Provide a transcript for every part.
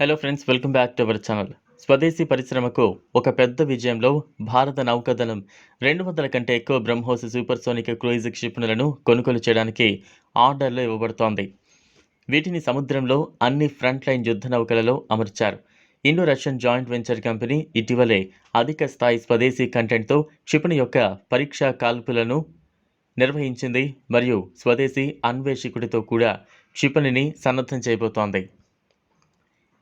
Hello friends welcome back to our channel స్వదేశీ పరిశ్రమకు ఒక పెద్ద విజయంలో భారత నౌకాదళం రెండు వందల కంటే ఎక్కువ బ్రహ్మోస్ సూపర్సోనిక్ క్రూయిజ్ క్షిపణులను కొనుగోలు చేయడానికి ఆర్డర్లు ఇవ్వబడుతోంది. వీటిని సముద్రంలో అన్ని ఫ్రంట్ లైన్ యుద్ధ నౌకలలో అమర్చారు. Indo Russian joint venture company ఇటీవలే అధిక స్థాయి స్వదేశీ కంటెంట్తో క్షిపణి యొక్క పరీక్షా కాల్పులను నిర్వహించింది మరియు స్వదేశీ అన్వేషకుడితో కూడా క్షిపణిని సన్నద్ధం చేయబోతోంది.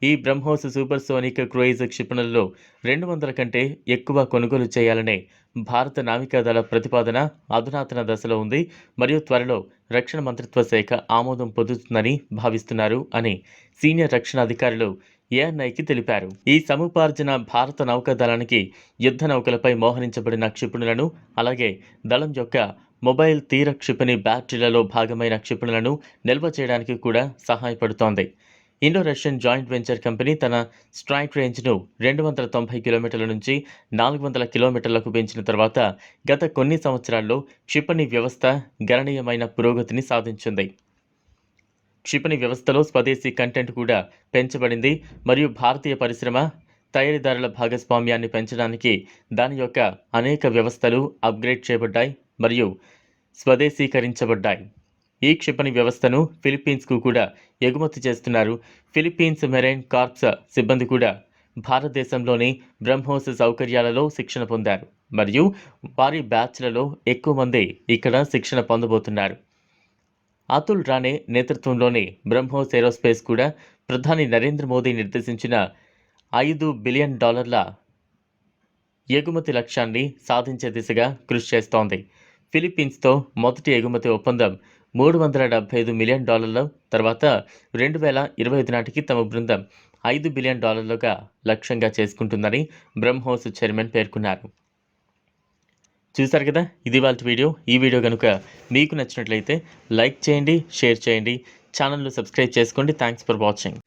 ఈ బ్రహ్మోస్ సూపర్ సోనిక్ క్రూయిజ్ క్షిపణుల్లో రెండు వందల కంటే ఎక్కువ కొనుగోలు చేయాలనే భారత నావికాదళ ప్రతిపాదన అధునాతన దశలో ఉంది. మరియు త్వరలో రక్షణ మంత్రిత్వ శాఖ ఆమోదం పొందుతుందని భావిస్తున్నారు అని సీనియర్ రక్షణ అధికారులు ఏఎన్ఐకి తెలిపారు. ఈ సముపార్జన భారత నౌకాదళానికి యుద్ధ నౌకలపై మోహరించబడిన క్షిపణులను అలాగే దళం యొక్క మొబైల్ తీర క్షిపణి బ్యాటరీలలో భాగమైన క్షిపణులను నిల్వ చేయడానికి కూడా సహాయపడుతోంది. Indo Russian joint venture company తన స్ట్రైక్ రేంజ్ను రెండు వందల తొంభై కిలోమీటర్ల నుంచి నాలుగు వందల కిలోమీటర్లకు పెంచిన తర్వాత గత కొన్ని సంవత్సరాల్లో క్షిపణి వ్యవస్థ గణనీయమైన పురోగతిని సాధించింది. క్షిపణి వ్యవస్థలో స్వదేశీ కంటెంట్ కూడా పెంచబడింది మరియు భారతీయ పరిశ్రమ తయారీదారుల భాగస్వామ్యాన్ని పెంచడానికి దాని యొక్క అనేక వ్యవస్థలు అప్గ్రేడ్ చేయబడ్డాయి మరియు స్వదేశీకరించబడ్డాయి. ఈ క్షిపణి వ్యవస్థను ఫిలిప్పీన్స్కు కూడా ఎగుమతి చేస్తున్నారు. ఫిలిప్పీన్స్ మెరైన్ కార్ప్స్ సిబ్బంది కూడా భారతదేశంలోని బ్రహ్మోస్ సౌకర్యాలలో శిక్షణ పొందారు. మరియు వారి బ్యాచ్లలో ఎక్కువ మంది ఇక్కడ శిక్షణ పొందబోతున్నారు. అతుల్ రాణే నేతృత్వంలోని బ్రహ్మోస్ ఏరోస్పేస్ కూడా ప్రధాని నరేంద్ర మోదీ నిర్దేశించిన ఐదు బిలియన్ డాలర్ల ఎగుమతి లక్ష్యాన్ని సాధించే దిశగా కృషి చేస్తోంది. ఫిలిప్పీన్స్తో మొదటి ఎగుమతి ఒప్పందం మూడు వందల డెబ్బై ఐదు మిలియన్ డాలర్ల తర్వాత రెండు వేల ఇరవై ఐదు నాటికి తమ బృందం ఐదు బిలియన్ డాలర్లుగా లక్ష్యంగా చేసుకుంటుందని బ్రహ్మోస్ చైర్మన్ పేర్కొన్నారు. చూసారు కదా? ఇది వాళ్ళ వీడియో. ఈ వీడియో కనుక మీకు నచ్చినట్లయితే లైక్ చేయండి షేర్ చేయండి. ఛానల్ను సబ్స్క్రైబ్ చేసుకోండి. Thanks for watching.